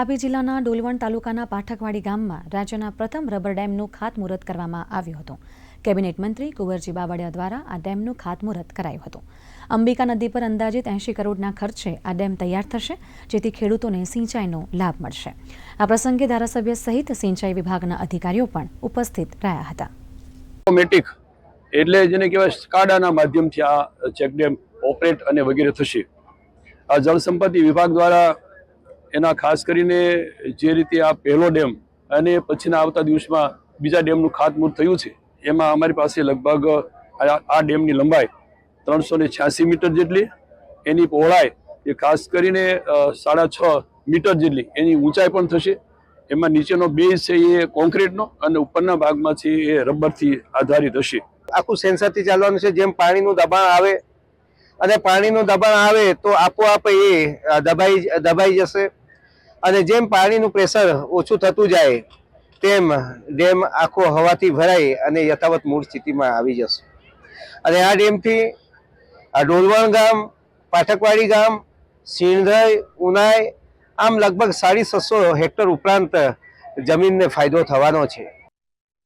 તાપી જિલ્લાના ડોલવણ તાલુકાના પાઠકવાડી ગામમાં રાજ્યના પ્રથમ રબર ડેમનું ખાતમુહૂર્ત કરવામાં આવ્યું હતું. કેબિનેટ મંત્રી કુંવરજી બાવળિયા દ્વારા આ ડેમનું ખાતમુહૂર્ત કરાયું હતું. અંબિકા નદી પર અંદાજિત એંશી કરોડના ખર્ચે આ ડેમ તૈયાર થશે, જેથી ખેડૂતોને સિંચાઈનો લાભ મળશે. આ પ્રસંગે ધારાસભ્ય સહિત સિંચાઈ વિભાગના અધિકારીઓ પણ ઉપસ્થિત રહ્યા હતા. ઓટોમેટિક એટલે જેને કહેવાય સ્કાડાના માધ્યમથી આ ચેકડેમ ઓપરેટ અને વગેરે થશે. આ જળ સંપત્તિ વિભાગ દ્વારા એના ખાસ કરીને જે રીતે આ પહેલો ડેમ અને પછીના આવતા દિવસમાં બીજા ડેમનું ખાતમુહૂર્ત થયું છે, એમાં અમારી પાસે લગભગ આ ડેમની લંબાઈ ત્રણસો ને છ્યાસી મીટર જેટલી, એની પહોળાઈ એ ખાસ કરીને સાડા છ મીટર જેટલી, એની ઊંચાઈ પણ થશે. એમાં નીચેનો બેઝ છે એ કોન્ક્રીટનો અને ઉપરના ભાગમાં છે એ રબરથી આધારિત હશે. આખું સેન્સરથી ચાલવાનું છે, જેમ પાણીનું દબાણ આવે, અને પાણીનું દબાણ આવે તો આપોઆપ એ દબાઈ દબાઈ જશે. અને જેમ પાણીનું પ્રેશર ઓછું થતું જાય, તેમ ડેમ આખો હવાથી ભરાય અને યથાવત મૂળ સ્થિતિમાં આવી જશે. અને આ ડેમથી આ ડોલવણ ગામ, પાઠકવાડી ગામ સિંધય ઉનાઈ, આમ લગભગ સાડી છસો હેક્ટર ઉપરાંત જમીનને ફાયદો થવાનો છે.